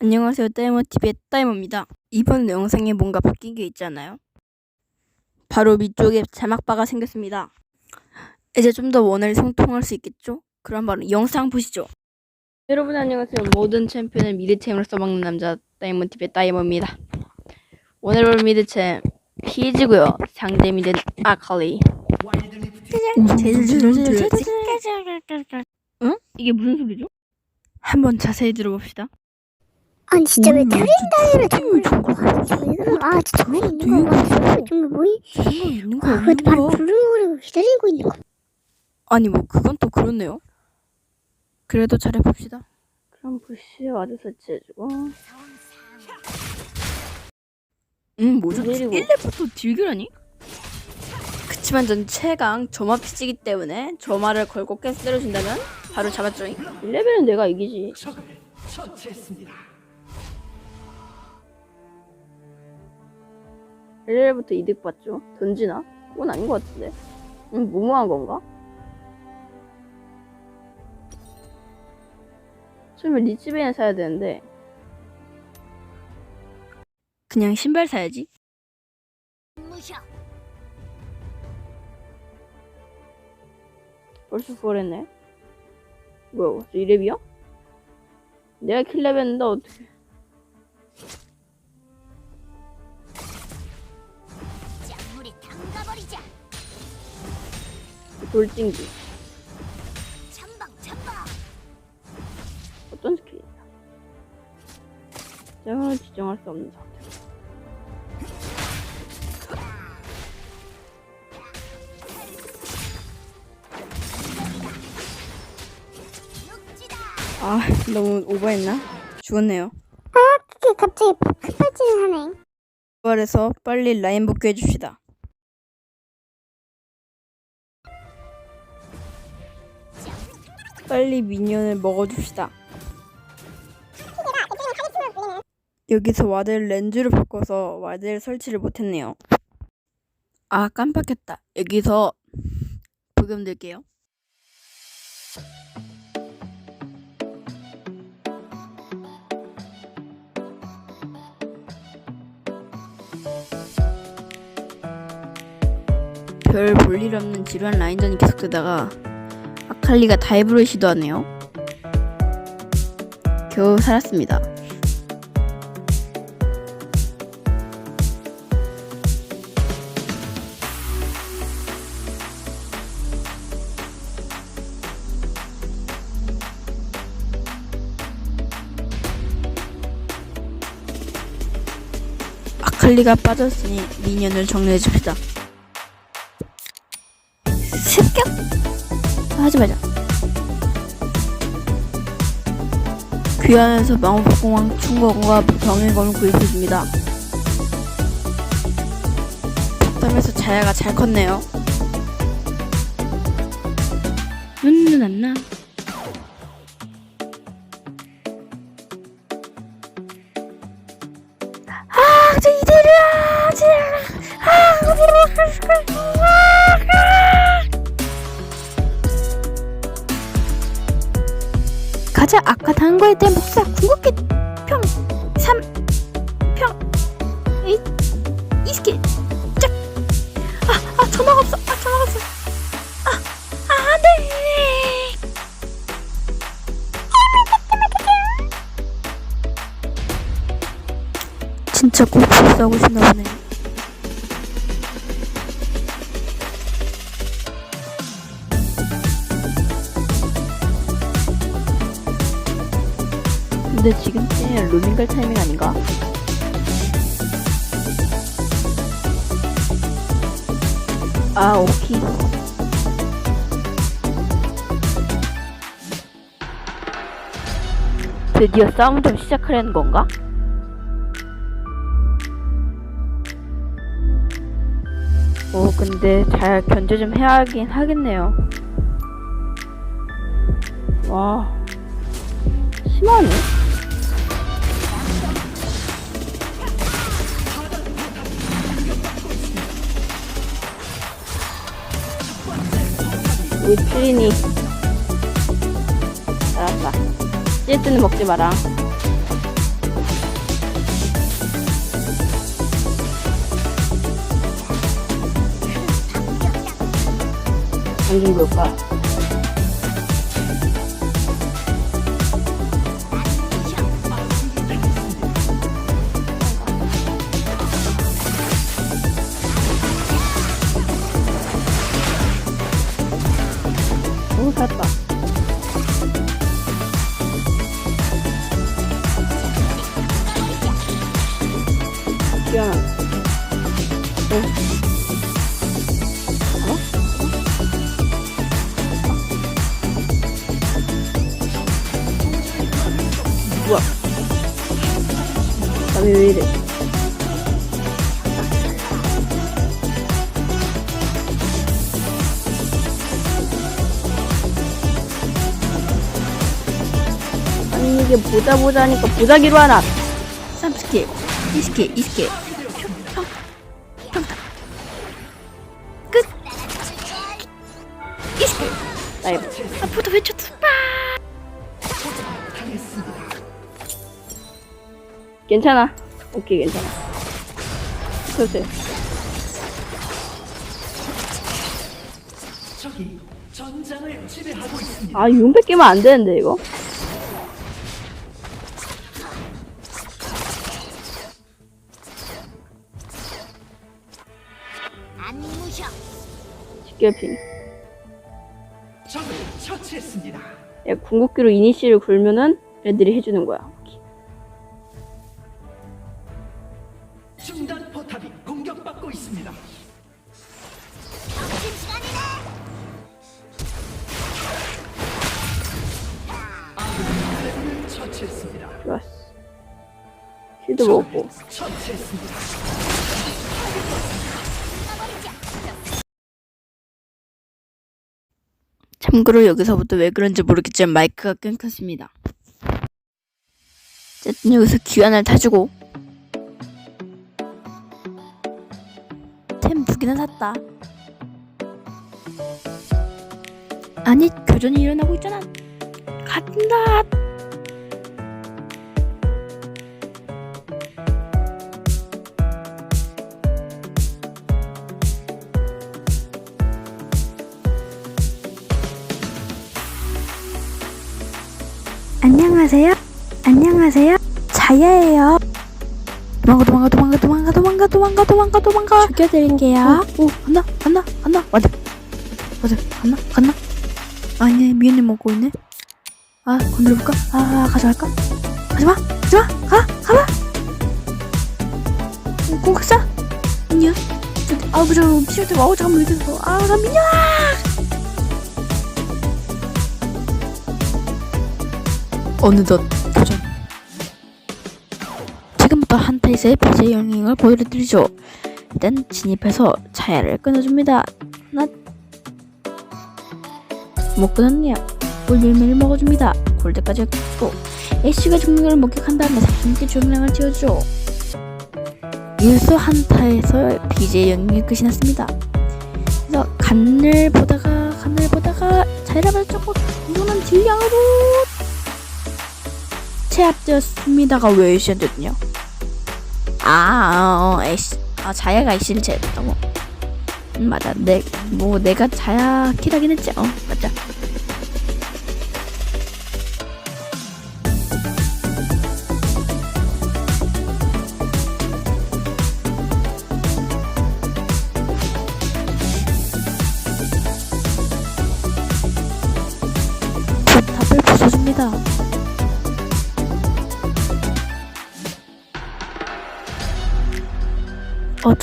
안녕하세요. 다이머TV의 다이머입니다. 이번 영상에 뭔가 바뀐 게 않나요? 바로 위쪽에 자막바가 생겼습니다. 이제 좀 더 원활히 소통할 수 있겠죠? 그럼 바로 영상 보시죠. 여러분 안녕하세요. 모든 챔피언을 미드챔으로 써먹는 남자 다이머TV의 다이머입니다. 오늘 볼 미드챔 피즈고요. 상대 미드는 아칼리. 응? 이게 무슨 소리죠? 한번 자세히 들어봅시다. 아니 진짜 왜 트린 다이를 정말 좋아하는 거야? 아 진짜 정말 있는 거 같아. 뭐 정말 뭐 있는 거 없는 아, 바로 뭐. 부르르 기다리고 있는 거. 아니 뭐 그건 또 그렇네요. 그래도 잘해봅시다. 그럼 부시 와드 설치해주고. 음 뭐죠? 1렙부터 뭐? 딜그라니? 그치만 전 최강 점화 피치기 때문에 점화를 걸고 캔스 때려준다면 바로 잡았죠잉. 1레벨은 내가 이기지. 처치했습니다. 1일부터 이득 받죠? 던지나? 그건 아닌 것 같은데. 음, 무모한 건가? 처음에 네 리치벤을 사야 되는데. 그냥 신발 사야지. 벌써 9월했네. 뭐야, 이랩이야? 내가 킬랩 했는데 어떻게. 돌진기. 어떤 스킬이야? 제가 지정할 수 없는 상태. 아 너무 오버했나? 죽었네요. 그게 갑자기 급발진을 하네 부활해서 빨리 라인 복귀해 줍시다. 빨리 미니언을 먹어줍시다. 여기서 와드를 렌즈로 바꿔서 와드를 설치를 못했네요. 아 깜빡했다. 여기서 복음 들게요. 별 볼일 없는 지루한 라인전이 계속되다가 아 칼리가 다이브를 시도하네요. 겨우 살았습니다. 아칼리가 빠졌으니 미니언을 정리해 줍시다. 하지 말자. 귀환에서 망원폭공왕 충고과 병일검을 구입해줍니다. 덕담에서 자야가 잘 컸네요. 눈은 안 나. 거에 대한 복사 궁극기 평 3, 평 2, 이스킬 짝! 아, 아, 전화가 없어! 아, 전화가 없어! 아, 아, 안 돼! 진짜 꼭 복사하고 싶나 보네. 근데 지금쯤 갈 타이밍 아닌가? 아, 오케이. 드디어 싸움 좀 시작하려는 건가? 오, 근데 잘 견제 좀 해야 하긴 하겠네요. 와, 심하네. 그 우리 필린이 알았다. 찔 때는 먹지 마라. 안중볼까 미안. 어? 뭐야? 남이 왜 이래? 아니 이게 보자 보자 하니까 보자기로 하나 30개, 20개, 20개. 괜찮아. 오케이 괜찮아. 그렇지. 적이 전장을 지배하고 있습니다. 아 용백 깨면 안 되는데 이거? 직결핑 적을 처치했습니다. 야, 궁극기로 이니시를 굴면은 애들이 해주는 거야 공격받고 있습니다. 아군을 처치했습니다. 좋았어 실드 먹었고 처치했습니다. 참고로 여기서부터 왜 그런지 모르겠지만 마이크가 끊겼습니다. 어쨌든 여기서 귀환을 타주고 샀다. 아니 교전이 일어나고 있잖아. 간다. 안녕하세요. 안녕하세요. 자야예요. 도망가 도망가 도망가 도망가 도망가 도망가 도망가 도망가. 죽여드릴게요. 오 간다 간다 간다. 맞아. 맞아 갔나 갔나 아니네 미연님 먹고 있네. 아 건드려볼까? 아 가져갈까? 가지마 가지마 가 가봐. 공격사 미연. 아 그저 피할 때 와우 잠깐만 이랬어. 아나 미연 어느덧 지금부터 한타에서의 BJ 영향을 보여드리죠 일단 진입해서 차야를 끊어줍니다. 하나 못 끊었네요. 물 밀매를 먹어줍니다. 골드까지 얻고 애쉬가 중력을 목격한 다음에 30개 중량을 띄워줘. 일소 한타에서 BJ 영역이 끝이 났습니다. 그래서 간을 보다가 간을 보다가 자이라를 조금 이거는 딜량으로 제압되었습니다가 왜 였냐 아, 어, 애쉬. 아 자야가 이씨를 제했다고. 음, 맞아. 내 뭐 내가 자야 키라긴 했지. 어 맞아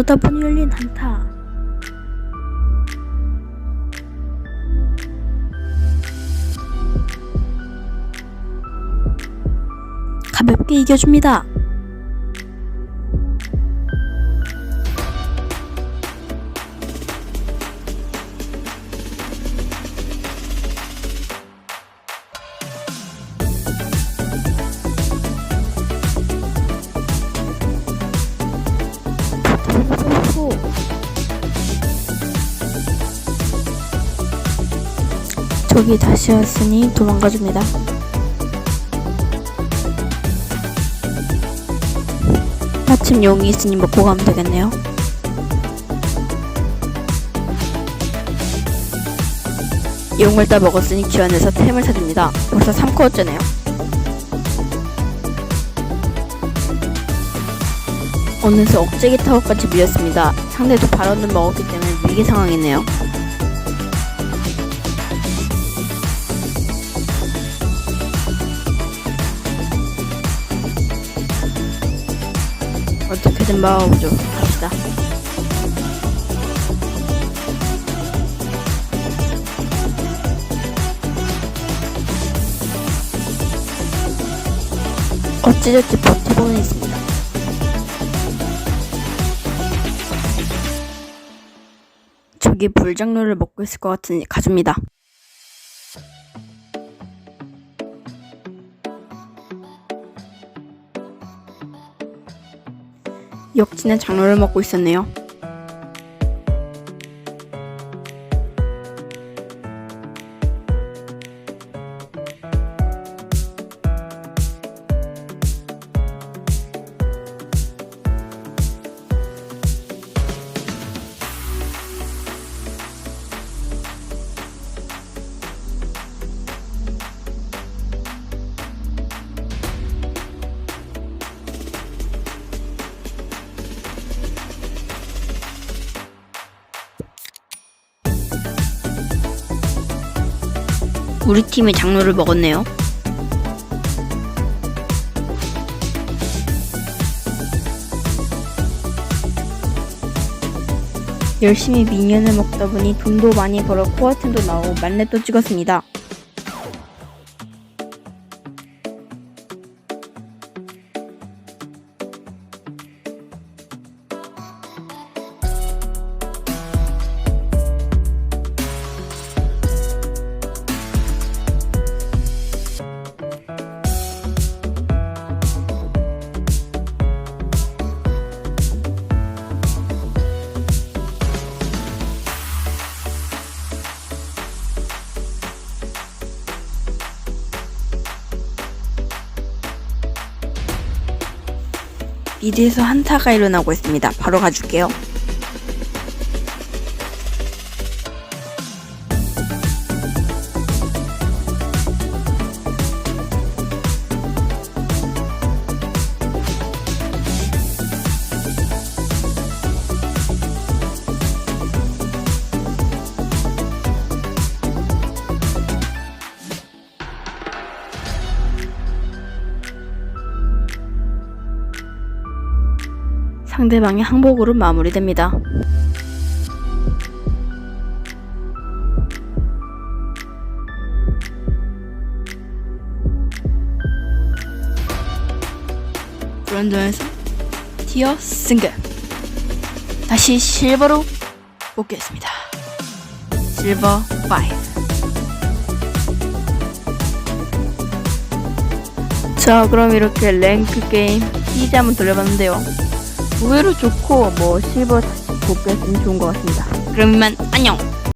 어쩌다 보니 열린 한타. 가볍게 이겨줍니다. 후 저기 다시 왔으니 도망가줍니다. 마침 용이 있으니 먹고 가면 되겠네요. 걸다 먹었으니 지원해서 템을 사줍니다. 벌써 3코어째네요. 어느새 억제기 타워까지 밀렸습니다. 상대도 발언을 먹었기 때문에 위기 상황이네요. 어떻게든 막아보죠. 갑시다. 어찌저찌 버텨보고 있습니다. 저기 불장로를 먹고 있을 것 같으니 가줍니다. 역진의 장로를 먹고 있었네요. 우리 팀이 장로를 먹었네요. 열심히 미니언을 먹다 보니 돈도 많이 벌어 코어템도 나오고 만렙도 찍었습니다. 미드에서 한타가 일어나고 있습니다. 바로 가줄게요. 상대방의 항복으로 마무리됩니다. 점에서 티어 승급 다시 실버로 복귀했습니다. 실버 5자 그럼 이렇게 랭크 게임 시즈 한번 돌려봤는데요 의외로 좋고 뭐 실버 다시 복귀했으면 좋은 것 같습니다. 이만 안녕.